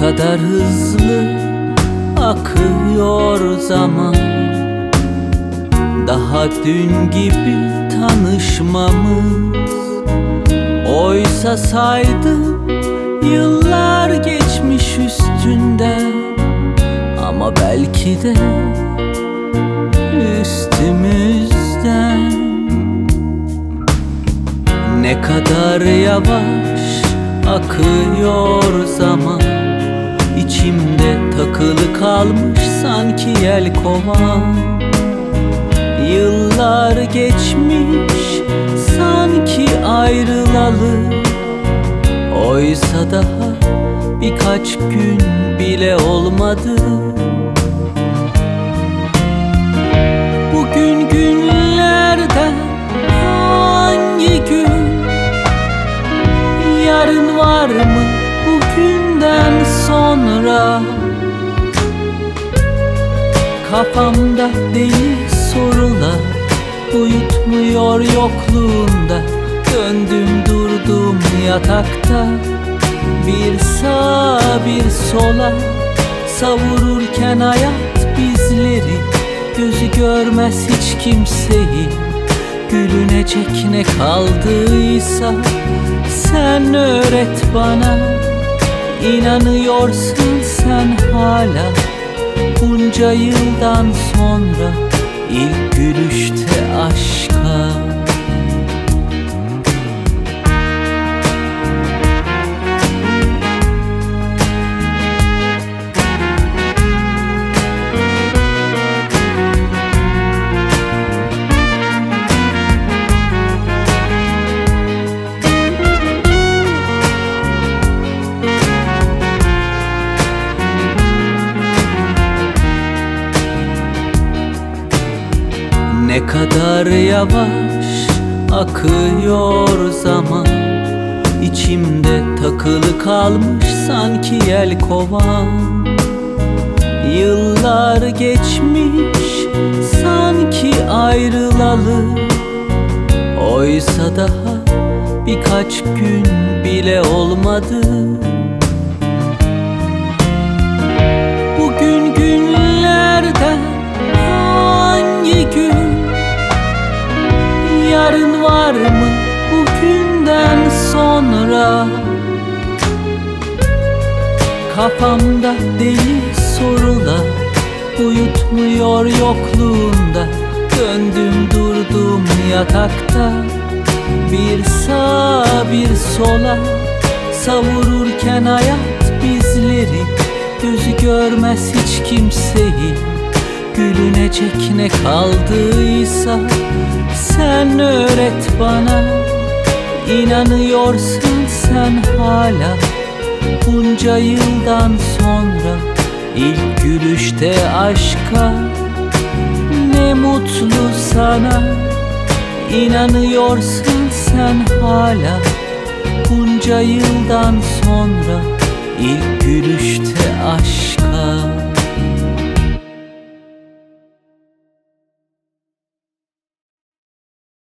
kadar hızlı akıyor zaman. Daha dün gibi tanışmamız Oysa saydım yıllar geçmiş üstünden Ama belki de üstümüzden Ne kadar yavaş akıyor zaman takılı kalmış sanki yel kovan Yıllar geçmiş sanki ayrılalı. Oysa daha birkaç gün bile olmadı. Bugün günlerden hangi gün? Yarın var mı bugünden sonra Kafamda deli sorular. Uyutmuyor yokluğunda Döndüm durdum yatakta. Bir sağa bir sola. Savururken hayat bizleri. Gözü görmez hiç kimseyi. Gülünecek ne kaldıysa Sen öğret bana. İnanıyorsun sen hala Bunca yıldan sonra ilk gülüşte Kadar yavaş akıyor zaman. İçimde takılı kalmış sanki yel kovan. Yıllar geçmiş sanki ayrılalı. Oysa daha birkaç gün bile olmadı var mı bugünden sonra? Kafamda deli sorular Uyutmuyor yokluğunda. Döndüm durdum yatakta. Bir sağa bir sola Savururken hayat bizleri Gözü görmez hiç kimseyi. Gülünecek ne kaldıysa Sen öğret bana İnanıyorsun sen hala. Bunca yıldan sonra ilk gülüşte aşka Ne mutlu sana. İnanıyorsun sen hala. Bunca yıldan sonra ilk gülüşte aşka